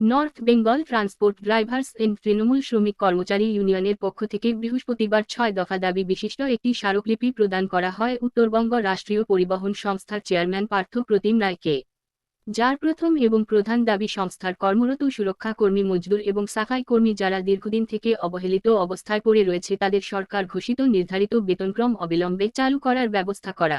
North Bengal transport drivers and Trinamool শ্রমিক কর্মচারী ইউনিয়নের পক্ষ থেকে বৃহস্পতিবার ছয় দফা দাবি বিশিষ্ট একটি স্মারকলিপি প্রদান করা হয় উত্তরবঙ্গ রাষ্ট্রীয় পরিবহন সংস্থার চেয়ারম্যান পার্থ প্রতিম রায়কে। যার প্রথম এবং প্রধান দাবি সংস্থার কর্মরত সুরক্ষা কর্মী মজদুর এবং সাফাই কর্মী যারা দীর্ঘদিন থেকে অবহেলিত অবস্থায় পড়ে রয়েছে তাদের সরকার ঘোষিত নির্ধারিত বেতনক্রম অবিলম্বে চালু করার ব্যবস্থা করা।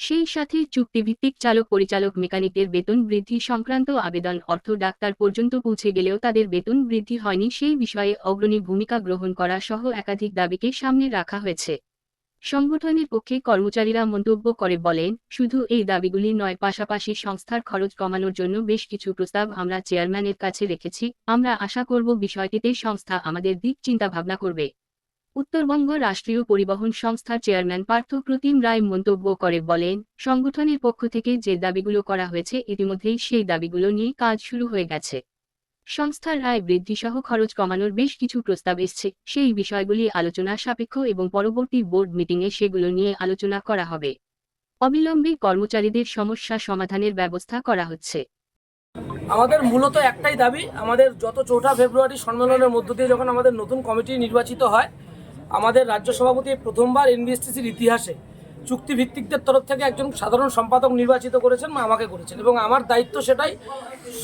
সেই সাথে চুক্তিভিত্তিক চালক পরিচালক মেকানিকদের বেতন বৃদ্ধি সংক্রান্ত আবেদন অর্থ ডাক্তার পর্যন্ত পৌঁছে গেলেও তাদের বেতন বৃদ্ধি হয়নি সেই বিষয়ে অগ্রণী ভূমিকা গ্রহণ করা সহ একাধিক দাবিকে সামনে রাখা হয়েছে। সংগঠনের পক্ষে কর্মচারীরা মন্তব্য করে বলেন, শুধু এই দাবিগুলি নয়, পাশাপাশি সংস্থার খরচ কমানোর জন্য বেশ কিছু প্রস্তাব আমরা চেয়ারম্যানের কাছে রেখেছি। আমরা আশা করব বিষয়টিতে সংস্থা আমাদের দিক চিন্তা ভাবনা করবে। উত্তরবঙ্গ রাষ্ট্রীয় পরিবহন সংস্থার চেয়ারম্যান পার্থ প্রতিম রায় মন্তব্য করে বলেন, সংগঠনের পক্ষ থেকে যে দাবিগুলো করা হয়েছে, ইতিমধ্যেই সেই দাবিগুলো নিয়ে কাজ শুরু হয়ে গেছে। সংস্থার আয় বৃদ্ধিসহ খরচ কমানোর বেশ কিছু প্রস্তাব এসছে। সেই বিষয়গুলি আলোচনা সাপেক্ষ এবং পরবর্তী বোর্ড মিটিংয়ে সেগুলো নিয়ে আলোচনা করা হবে। অবিলম্বে কর্মচারীদের সমস্যা সমাধানের ব্যবস্থা করা হচ্ছে। আমাদের মূলত একটাই দাবি, আমাদের যত চৌঠা ফেব্রুয়ারি সম্মেলনের মধ্য দিয়ে যখন আমাদের নতুন কমিটি নির্বাচিত হয় আমাদের রাজ্য সভাপতি প্রথমবার এনবিএসটিসির ইতিহাসে চুক্তিভিত্তিকদের তরফ থেকে একজন সাধারণ সম্পাদক নির্বাচিত করেছেন আমাকে করেছেন। এবং আমার দায়িত্ব সেটাই,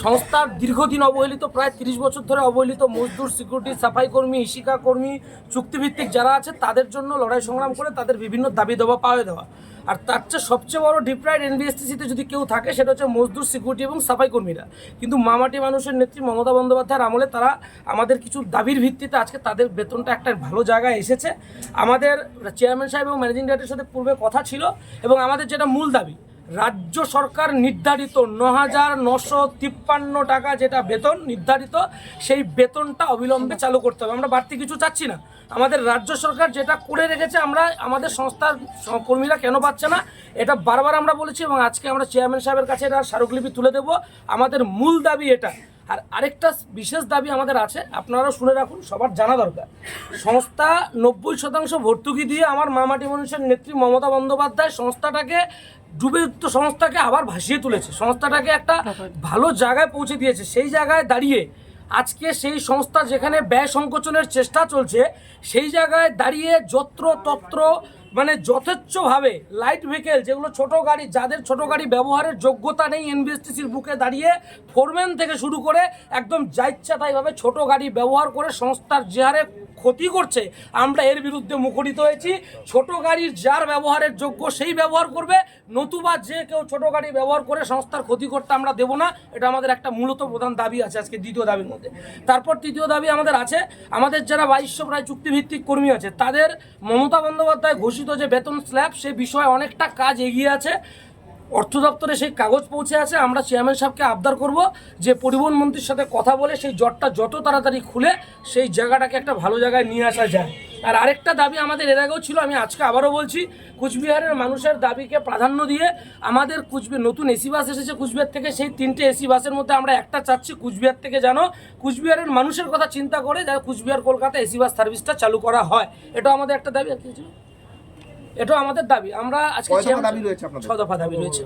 সংস্থার দীর্ঘদিন অবহেলিত, প্রায় তিরিশ বছর ধরে অবহেলিত মজদুর, সিকিউরিটি সাফাই কর্মী ইশিকা কর্মী চুক্তিভিত্তিক যারা আছে, তাদের জন্য লড়াই সংগ্রাম করে তাদের বিভিন্ন দাবি দেওয়া পাওয়া দেওয়া আর তার চেয়ে সবচেয়ে বড় ডিপ্রাইড এনবিএসটিসিতে যদি কেউ থাকে, সেটা হচ্ছে মজদুর সিকিউরিটি এবং সাফাই কর্মীরা। কিন্তু মামাটি মানুষের নেত্রী মমতা বন্দ্যোপাধ্যায়ের আমলে তারা আমাদের কিছু দাবির ভিত্তিতে আজকে তাদের বেতনটা একটা ভালো জায়গায় এসেছে। আমাদের চেয়ারম্যান সাহেব এবং ম্যানেজিং ডিরেক্টর সাথে পূর্বে কথা ছিল এবং আমাদের যেটা মূল দাবি রাজ্য সরকার নির্ধারিত ন হাজার নশো তিপ্পান্ন টাকা যেটা বেতন নির্ধারিত, সেই বেতনটা অবিলম্বে চালু করতে হবে। আমরা বাড়তি কিছু চাচ্ছি না। আমাদের রাজ্য সরকার যেটা করে রেখেছে, আমরা, আমাদের সংস্থার কর্মীরা কেন পাচ্ছে না, এটা বারবার আমরা বলেছি এবং আজকে আমরা চেয়ারম্যান সাহেবের কাছে এটা স্মারকলিপি তুলে দেব। আমাদের মূল দাবি এটা আর আরেকটা বিশেষ দাবি আমাদের আছে, আপনারাও শুনে রাখুন, সবার জানা দরকার। সংস্থা নব্বই শতাংশ ভর্তুকি দিয়ে আমার মামাটি মানুষের নেত্রী মমতা বন্দ্যোপাধ্যায় সংস্থাটাকে, ডুবেযুক্ত সংস্থাকে আবার ভাসিয়ে তুলেছে। সংস্থাটাকে একটা ভালো জায়গায় পৌঁছে দিয়েছে। সেই জায়গায় দাঁড়িয়ে আজকে সেই সংস্থা যেখানে ব্যয় সংকোচনের চেষ্টা চলছে, সেই জায়গায় দাঁড়িয়ে যত্র তত্র মানে যথেচ্ছভাবে লাইট ভেহিকেল যেগুলো ছোট গাড়ি, যাদের ছোট গাড়ি ব্যবহারের যোগ্যতা নেই এনবিএসটিসির বুকে দাঁড়িয়ে ফোরম্যান থেকে শুরু করে একদম যা ইচ্ছা তাইভাবে ছোট গাড়ি ব্যবহার করে সংস্থার যে হারে ক্ষতি করছে, আমরা এর বিরুদ্ধে মুখরিত হয়েছি। ছোট গাড়ির যার ব্যবহারের যোগ্য সেই ব্যবহার করবে। নতুবা যে কেউ ছোট গাড়ি ব্যবহার করে সংস্থার ক্ষতি করতে আমরা দেবো না। এটা আমাদের একটা মূলত প্রধান দাবি আছে আজকে দ্বিতীয় দাবির মধ্যে। তারপর তৃতীয় দাবি আমাদের আছে, আমাদের যারা বাইশশো প্রায় চুক্তিভিত্তিক কর্মী আছে, তাদের মমতা বন্দ্যোপাধ্যায় ঘোষিত যে বেতন স্ল্যাব, সে বিষয়ে অনেকটা কাজ এগিয়ে আছে। অর্থ দপ্তরে সেই কাগজ পৌঁছে আছে, আমরা চেয়ারম্যান সাহেবকে আবদার করব যে পরিবহন মন্ত্রীর সাথে কথা বলে সেই জটটা যত তাড়াতাড়ি খুলে সেই জায়গাটাকে একটা ভালো জায়গায় নিয়ে আসা যায়। আর আরেকটা দাবি আমাদের এর আগেও ছিল, আমি আজকে আবারও বলছি, কুচবিহারের মানুষের দাবিকে প্রাধান্য দিয়ে আমাদের কুচবিহার, নতুন এসি বাস এসেছে কুচবিহার থেকে, সেই তিনটে এসি বাসের মধ্যে আমরা একটা চাচ্ছি কুচবিহার থেকে জানো কুচবিহারের মানুষের কথা চিন্তা করে যারা কুচবিহার কলকাতা এসি বাস সার্ভিসটা চালু করা হয়। এটাও আমাদের একটা দাবি, আর কি এটাও আমাদের দাবি। আমরা আজকে দাবি রয়েছে আপনাদের? ছ দফা দাবি রয়েছে।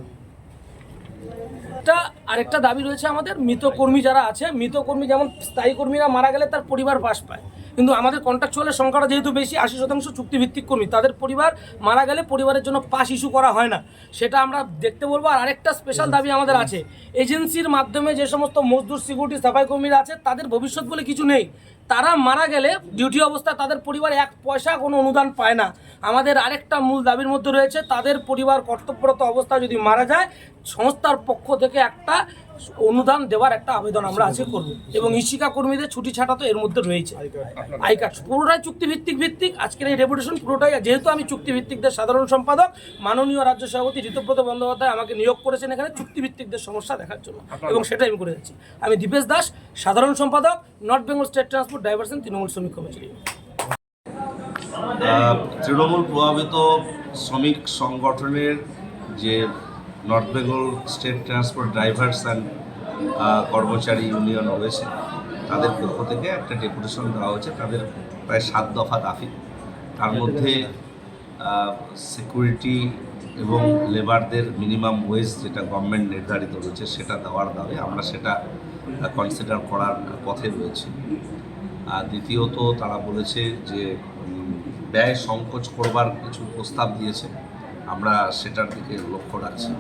একটা আরেকটা দাবি রয়েছে আমাদের মৃত কর্মী যারা আছে মৃত কর্মী যেমন স্থায়ী কর্মীরা মারা গেলে তার পরিবার পাশ পায়। কিন্তু আমাদের কন্ট্রাকচুয়ালের সংখ্যাটা যেহেতু বেশি আশি শতাংশ চুক্তিভিত্তিক কর্মী তাদের পরিবার মারা গেলে পরিবারের জন্য পাস ইস্যু করা হয় না। সেটা আমরা দেখতে বলব। আর আরেকটা স্পেশাল দাবি আমাদের আছে। এজেন্সির মাধ্যমে যে সমস্ত মজদুর সিকিউরিটি সাফাই কর্মীরা আছে তাদের ভবিষ্যৎ বলে কিছু নেই। তারা মারা গেলে ডিউটি অবস্থায় তাদের পরিবার এক পয়সা কোনো অনুদান পায় না। আমাদের আরেকটা মূল দাবির মধ্যে রয়েছে, তাদের পরিবার কর্তব্যরত অবস্থায় যদি মারা যায়, সংস্থার পক্ষ থেকে একটা অনুদান দেওয়ার একটা আবেদন আমরা আজকে করব। এবং ইশিকা কর্মীদের ছুটি ছাটা তো এর মধ্যে রয়েছে। I card. পুরোটাই চুক্তিভিত্তিক ভিত্তিক, আজকের এই রেপুটেশন পুরোটাই যেহেতু আমি চুক্তিভিত্তিকদের সাধারণ সম্পাদক, মাননীয় রাজ্য সভাপতি ঋতব্রত বন্দ্যোপাধ্যায় আমাকে নিয়োগ করেছেন এখানে, চুক্তিভিত্তিকদের সমস্যা দেখার জন্য। এবং সেটাই আমি করে যাচ্ছি। আমি দীপেশ দাস, সাধারণ সম্পাদক, North Bengal state transport drivers and Trinamool শ্রমিক কমিটি। তৃণমূল প্রভাবিত শ্রমিক সংগঠনের যে North Bengal state transport drivers and কর্মচারী ইউনিয়ন রয়েছে, তাদের পক্ষ থেকে একটা ডেপুটেশন দেওয়া হয়েছে, তাদের প্রায় সাত দফা দাবি তার মধ্যে সিকিউরিটি এবং লেবারদের মিনিমাম ওয়েজ যেটা গভর্নমেন্ট নির্ধারিত রয়েছে, সেটা দেওয়ার দাবি। আমরা সেটা কনসিডার করার পথে রয়েছে। আর দ্বিতীয়ত তারা বলেছে যে ব্যয় সংকোচ করবার কিছু প্রস্তাব দিয়েছে। আমরা সেটার দিকে লক্ষ্য রাখছি।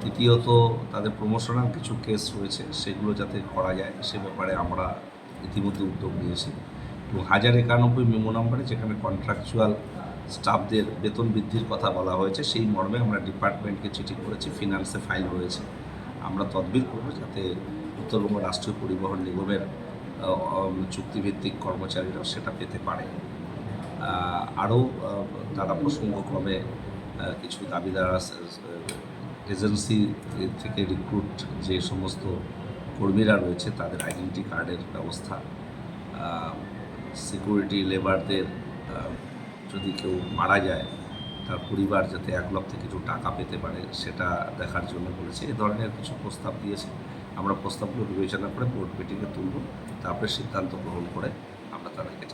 তৃতীয়ত তাদের প্রমোশনাল কিছু কেস রয়েছে, সেগুলো যাতে করা যায়, সে ব্যাপারে আমরা ইতিমধ্যে উদ্যোগ নিয়েছি। এবং হাজার একানব্বই মেমো নম্বরে যেখানে কন্ট্রাকচুয়াল স্টাফদের বেতন বৃদ্ধির কথা বলা হয়েছে, সেই মর্মে আমরা ডিপার্টমেন্টকে চিঠি করেছি ফিনান্সে ফাইল হয়েছে আমরা তদবির করব যাতে উত্তরবঙ্গ রাষ্ট্রীয় পরিবহন নিগমের চুক্তিভিত্তিক কর্মচারীরাও সেটা পেতে পারে। আরও তারা প্রসঙ্গক্রমে কিছু দাবিদার এজেন্সি থেকে রিক্রুট যে সমস্ত কর্মীরা রয়েছে, তাদের আইডেন্টি কার্ডের ব্যবস্থা সিকিউরিটি লেবারদের যদি কেউ মারা যায়, তার পরিবার যাতে এক লক্ষ কিছু টাকা পেতে পারে, সেটা দেখার জন্য বলেছে। এ ধরনের কিছু প্রস্তাব দিয়েছে। আমরা প্রস্তাবগুলো বিবেচনা করে বোর্ড মিটিংয়ে তুলব। তারপরে সিদ্ধান্ত গ্রহণ করে আমরা তাদেরকে